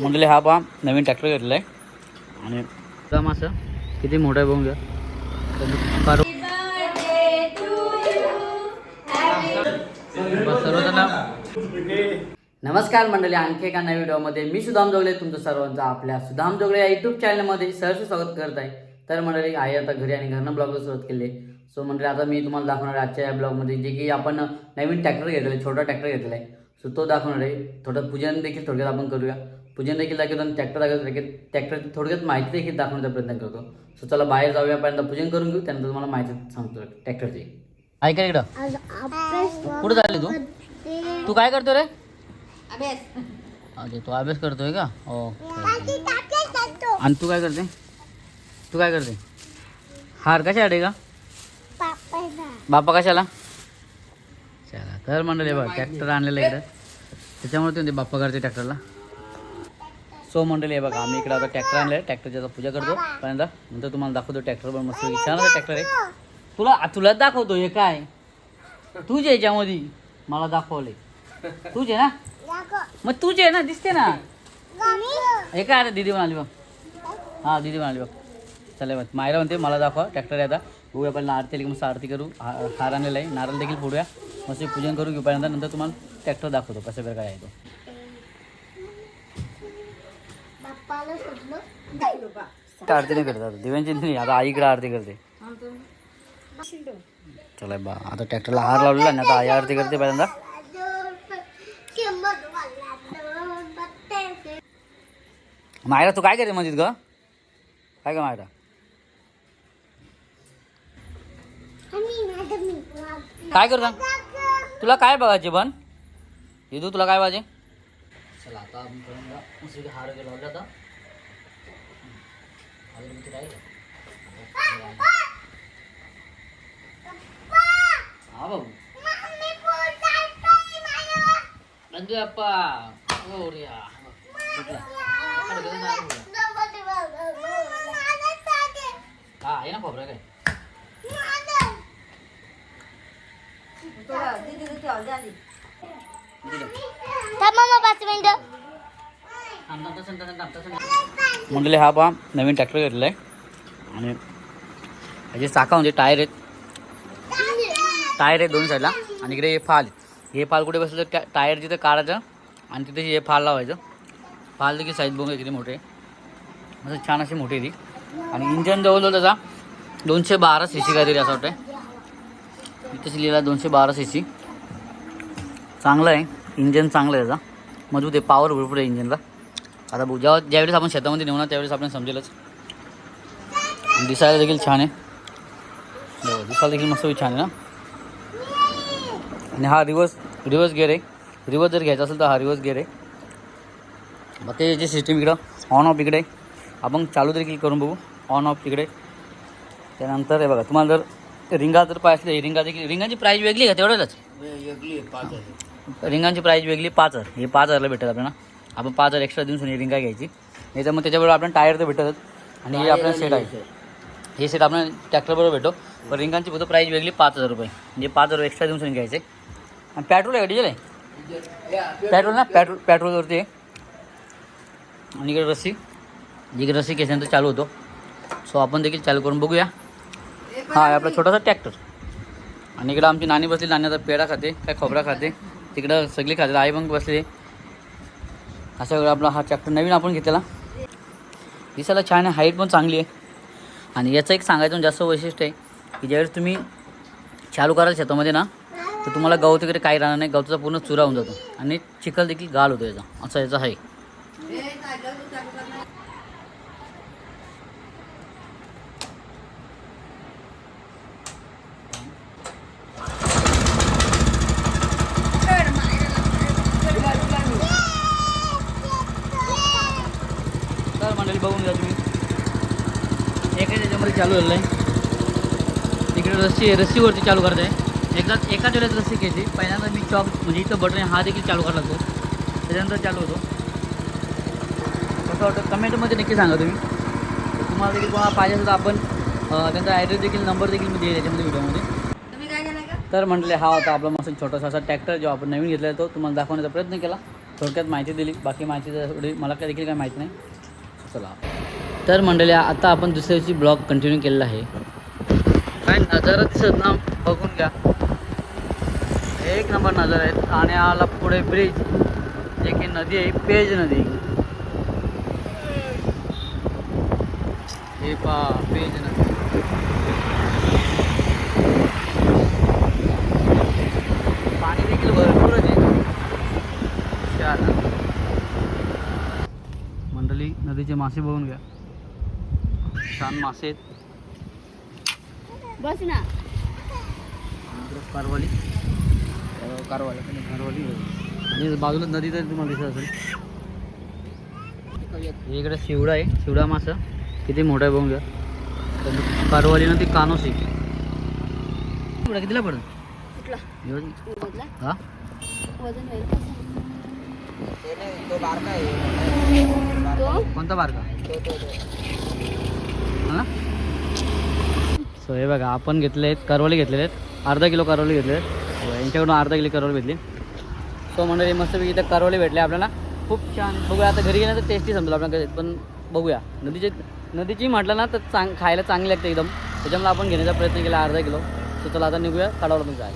मंडळी हा पहा नवीन ट्रॅक्टर घेतलेला आहे आणि काम असं किती मोठा आहे बघून घ्या. नमस्कार मंडळी आणखी एका नवीन व्हिडिओमध्ये मी सुदाम जोगले तुमचं सर्वांचं आपल्या सुदाम जोगले या युट्यूब चॅनलमध्ये सहर्ष स्वागत करत आहे. तर मंडळी आई आता घरी आणि घरनं ब्लॉगला सुरुवात केली. आहे सो मंडळी आता मी तुम्हाला दाखवणार आहे आजच्या या ब्लॉगमध्ये जे की आपण नवीन ट्रॅक्टर घेतलेला आहे छोटा ट्रॅक्टर घेतला आहे. सो तो दाखवणार आहे. थोडं पूजन देखील थोडक्यात आपण करूया. पूजन देखील दाखवतो आणि ट्रॅक्टर दाखवतो. ट्रॅक्टर थोडक्यात माहिती देखील दाखवण्याचा प्रयत्न करतो. सो चला बाहेर जाऊया. पहिल्यांदा पूजन करून घेऊ. त्यानंतर तुम्हाला माहिती सांगतो. ट्रॅक्टरची ऐका इकडं. कुठं चालली तू? तू काय करतो रे? अरे तू अभ्यास करतोय का? हो. आणि तू काय करते? तू काय करते? हार कशासाठी का? बापा कशाला? चला तर मंडळी बघा ट्रॅक्टर आणलेलं इकडं त्याच्यामुळे ते म्हणते बाप्पा करते ट्रॅक्टरला सो मंडळी आहे बघा आम्ही इकडे आता ट्रॅक्टर आणलं ट्रॅक्टरची आता पूजा करतो. पहिल्यांदा नंतर तुम्हाला दाखवतो ट्रॅक्टर पण मस्त छान ट्रॅक्टर आहे. तुला तुला दाखवतो हे काय? तुझे याच्यामध्ये. मला दाखवले तुझे ना? मग तुझे आहे ना दिसते ना? हे काय अरे दीदी म्हणाली बघ. हां दीदी म्हणाली बघ. चला मग मायरा म्हणते मला दाखवा ट्रॅक्टर आहे आता. बघूया पहिला आरती आली की मस्त आरती करू. हा हार आणलेला आहे. नारळ देखील फोडूया. मस्त पूजन करू घेऊ पहिल्यांदा. नंतर तुम्हाला ट्रॅक्टर दाखवतो कसं काय आहे तो. आता आरती नाही करत आता. दिव्यांची नाही. आता आईकडे आरती करते. चला बा आता ट्रॅक्टरला हार लावलेला आणि आता आई आरती करते पहिल्यांदा. मायरा तू काय करते म्हणजे ग? काय का मायरा? काय करता तुला काय बघायचे पण? येदू तुला काय पाहिजे चला आता आपण करून घ्या. मस्त इथे हार लावले आता. अगरबत्ती राहील का? हा भाऊ नंदू अप्पा हो रे हा. कुठला? पकड घेऊन जा ना पुढं. मंडळी हा पहा नवीन ट्रॅक्टर घेतलेला आहे आणि ह्याचे चाका म्हणजे टायर आहेत. टायर आहेत दोन्ही साईडला आणि इकडे हे फाल हे फाल कुठे बसलं तर टायर तिथं काढायचं आणि तिथे हे फाल लावायचं. फाल देखील साईज बघूया किती मोठे असं छान अशी मोठी आहे ती. आणि इंजन जवळजवळ त्याचा दोनशे बारा सी सी काहीतरी असं वाटतं इथेच लिहिला दोनशे बारा सी सी चांगलं आहे. इंजन चांगलं आहे त्याचा. मजबूत आहे. पॉवर भरपूर आहे इंजनला आता जेव्हा ज्यावेळेस आपण शेतामध्ये नेऊ ना त्यावेळेस आपल्याला समजेलच. दिसायला देखील छान आहे. बघा, दिसायला देखील मस्त छान आहे ना? आणि हा रिवर्स रिवर्स गेअर आहे. रिवर्स जर घ्यायचा असेल तर हा रिवर्स गेअर आहे. बाकी याची सिस्टीम इकडं ऑन ऑफ इकडे. आपण चालू देखील करून बघू. ऑन ऑफ इकडे. त्यानंतर हे बघा तुम्हाला जर रिंगा जर पाहिजे असले रिंगा देखील रिंगाची प्राईस वेगळी आहे का? तेवढ्यालाच रिंगांची प्राईस वेगळी पाच हजार. हे पाच हजारला भेटत आपल्याला. आपण पाच हजार एक्स्ट्रा देऊन ही रिंगा घ्यायची. नाही तर मग त्याच्याबरोबर आपण टायर तर भेटतात आणि हे आपलं सेट आहे. हे सेट आपण ट्रॅक्टरबरोबर भेटो पण रिंगांची फक्त प्राईस वेगळी पाच हजार रुपये. म्हणजे पाच हजार एक्स्ट्रा देऊन घ्यायचे. आणि पेट्रोल आहे का डिझेल आहे? पेट्रोल ना? पेट्रोल पेट्रोलवरती आहे. आणि इकडे रस्सी. जिकडे रस्सी केल्यानंतर चालू होतो. सो आपण देखील चालू करून बघूया. हा आपला छोटासा ट्रॅक्टर आणि इकडं आमची नाणी बसली. नाणी आता पेढा खाते काय खोबरा खाते. तिकडं सगळी खाते. आई मग बसली. असा वेगळा आपला हा चॅप्टर नवीन आपण घेतलेला. दिसायला छान आहे हाईट पण चांगली आहे. आणि याचं एक सांगायचं म्हणजे जास्त वैशिष्ट्य आहे की ज्यावेळेस तुम्ही चालू कराल शेतामध्ये ना तर तुम्हाला गवत वगैरे काही राहणार नाही गवताचा पूर्ण चुरा होऊन जातो. आणि चिखल देखील गाल होतो याचा. असं याचा आहे तर मंडळी बघून घ्या तुम्ही एका त्याच्यामध्ये चालू झालेलं आहे. तिकडे रस्सी रस्सीवरती चालू करत आहे. एकदा एकाच वेळेस रस्सी घ्यायची. पहिल्यांदा मी चॉप म्हणजे इथं बटन हा देखील चालू करावा लागतो. त्याच्यानंतर चालू होतो. कसं वाटतं? कमेंटमध्ये नक्की सांगा तुम्ही. तुम्हाला देखील कोणाला पाहिजे असेल तर आपण त्यांचा ॲड्रेस देखील नंबर देखील मी देईल याच्यामध्ये व्हिडिओमध्ये तर म्हटले हा होता आपला मस्त छोटासा असा ट्रॅक्टर जो आपण नवीन घेतलेला तो तुम्हाला दाखवण्याचा प्रयत्न केला. थोडक्यात माहिती दिली. बाकी माहिती मला काय देखील काय माहिती नाही. चला. तर मंडळी आता आपण दुसऱ्या दिवशी ब्लॉग कंटिन्यू केलेला आहे. काय नजारा दिसत ना बघून घ्या. एक नंबर नजर आहे. आणि पुढे ब्रिज जे की नदी आहे पेज नदी. हे पा पेज नदी. पाणी देखील भरपूरच आहे. मंडळी नदीचे मासे बघून घ्या. छान मासे आहेत. बस ना. कारवाली. कारवाली कारवाली. आणि बाजूला नदी तर तुम्हाला दिसत असेल. इकडे शिवडा आहे शिवडा मासा. किती मोठा आहे बघून घ्या. तर कारवाली ना ती कानोसी शिवडा कितीला? मधला हा? कोणता बारका? हां? सो हे बघा आपण घेतले आहेत करवले घेतलेले आहेत. अर्धा किलो करवले घेतले आहेत. यांच्याकडून अर्धा किलो करवले भेटली. सो मंडळी मस्तपैकी इथं करवले भेटले आपल्याला. खूप छान. बघूया आता घरी गेल्यानंतर टेस्टी समजेल आपल्याला पण बघूया. नदीचे नदीची म्हटलं ना तर चांग खायला चांगली लागते एकदम. त्याच्यामुळे आपण घेण्याचा प्रयत्न केला अर्धा किलो. सो चला आता निघूया. कडावला पण जाय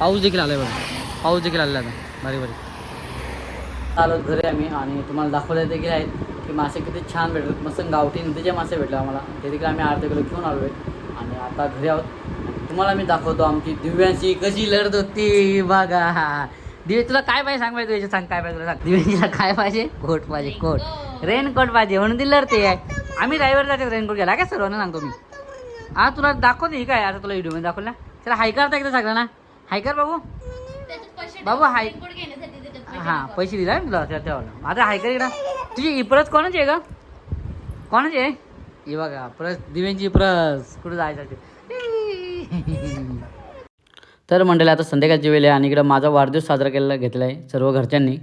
पाऊस देखील आला आहे बघा. पाऊस देखील आलेला आहे आता. बारीक बारीक आलो घरी आम्ही आणि तुम्हाला दाखवले देखील आहेत की मासे किती छान भेटतात मस्त गावठी नदीचे मासे भेटले आम्हाला. ते देखील आम्ही अर्धा किलो घेऊन आलो आहे आणि आता घरी आहोत. तुम्हाला मी दाखवतो आमची दिव्यांशी कशी लढत होती. बघा. दिव्य तुला काय पाहिजे सांग पाहिजे सांग काय पाहिजे तुला सांग. दिव्यांशीला काय पाहिजे? कोट पाहिजे कोट. रेनकोट पाहिजे म्हणून ती लढते. आहे आम्ही ड्रायव्हर जाते रेनकोट घ्यायला. काय सर्वांना सांगतो मी? हा तुला दाखवते ही काय? आता तुला व्हिडिओमध्ये दाखवला त्याला हाय करता एकदा सांगला ना हाय कर बाबू बाबू हाय हां पैसे दिला तुला त्यावर तेव्हा. आता हाय इकडं तुझी इप्रस कोणाची आहे का कोणाची आहे? ही बघा प्रस दिव्यांची इप्रस कुठं जायचं ते तर मंडळी आता संध्याकाळची वेळ आहे आणि इकडं माझा वाढदिवस साजरा केलेला घेतला आहे सर्व घरच्यांनी.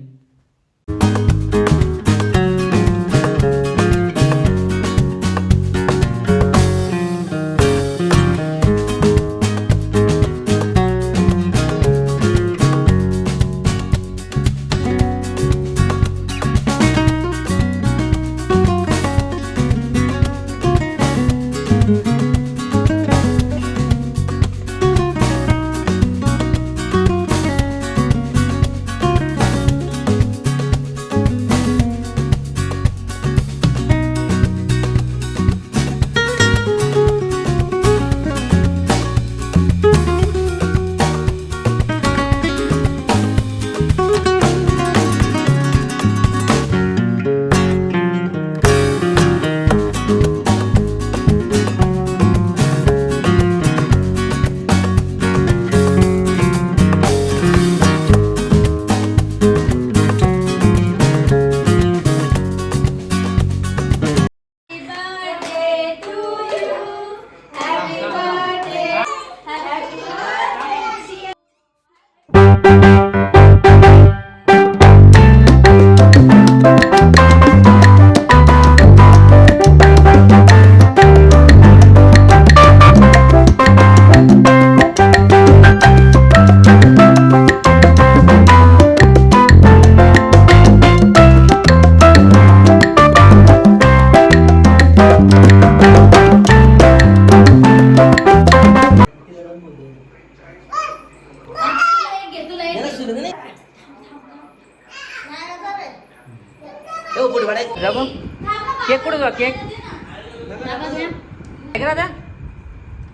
द्या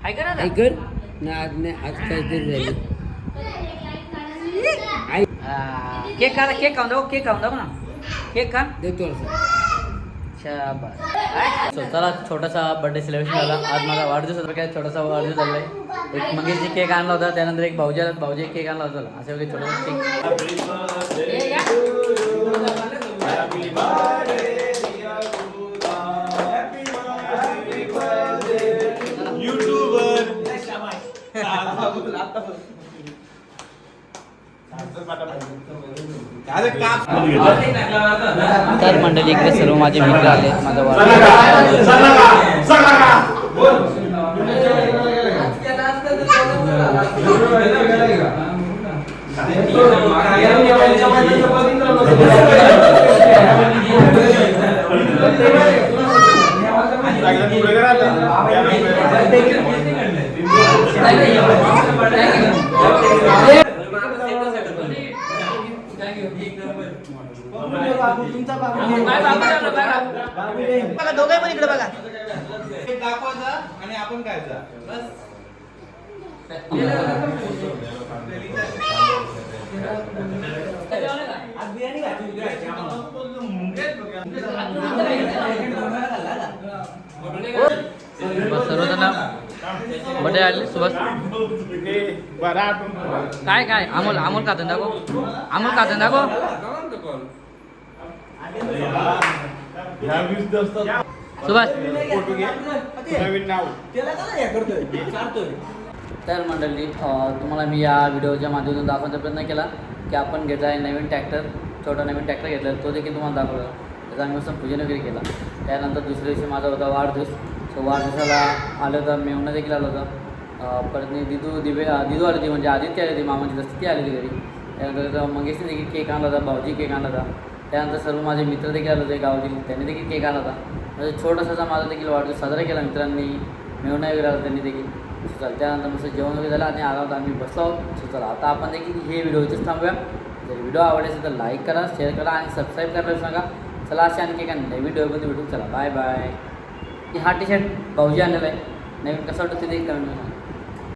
हाय करा द्या. ऐकर ना आज नाही आज काहीतरी झाली. हा, केक खा केक खाऊन दाखव केक खाऊन दाखव ना. केक खा. देतो असं. शाबास. So, चला छोटासा बर्थडे सेलिब्रेशन झाला. आज माझा वाढदिवस होता काय छोटासा वाढदिवस झाला आहे एक मंगेशजी केक आणला होता त्यानंतर एक भाऊजी आला भाऊजी केक आणला होता. चला असे वगैरे छोटासा केक. तर मंडळी इकडे सर्व माझे मित्र आले माझा वाढ बाबू तुमचा बाबू. बाय बाबू बाय बाबू. बघा दोघे पण इकडे बघा. दाखवायचा आणि आपण खायचा बस. आज बिर्याणी खायची बस सर्वजण बटे आले सुभाष. काय काय? अमोल अमोल खातं दाखव. अमोल खातं दाखव. तर मंडळी तुम्हाला मी या व्हिडिओच्या माध्यमातून दाखवण्याचा प्रयत्न केला की आपण घेतला नवीन ट्रॅक्टर छोटा नवीन ट्रॅक्टर घेतला तो देखील तुम्हाला दाखवला. त्याचा आम्ही मस्त पूजन वगैरे केला. त्यानंतर दुसऱ्या दिवशी माझा होता वाढदिवस. सो वाढदिवसाला आलं होतं मेवणं देखील आलं होतं. परत मी दिदू दिवे दिदू आली होती म्हणजे आदित्य आली होती मामाची दस्ती ती आली होती घरी. त्यानंतर मंगेशने देखील केक आणला होता भाऊजी केक आणला होता. त्यानंतर सर्व माझे मित्र देखील आले होते गावातील. त्यांनी देखील केक आला होता. म्हणजे छोटासा माझा देखील वाढदिवस साजरा केला मित्रांनी. मेवणा वगैरे आला त्यांनी देखील. चल त्यानंतर मस्त जेवण वगैरे झालं आणि आला होता आम्ही बसलो आहोत. सो चला आता आपण देखील हे व्हिडिओ इथेच थांबूया. जर व्हिडिओ आवडले असेल तर लाईक करा शेअर करा आणि सबस्क्राईब करायला सांगा चला असे आणखी एका नवीन व्हिडिओमध्ये भेटू. चला बाय बाय हा टी शर्ट भाऊजी आणलेला आहे. नवीन कसं वाटतं ते देखील कमेंट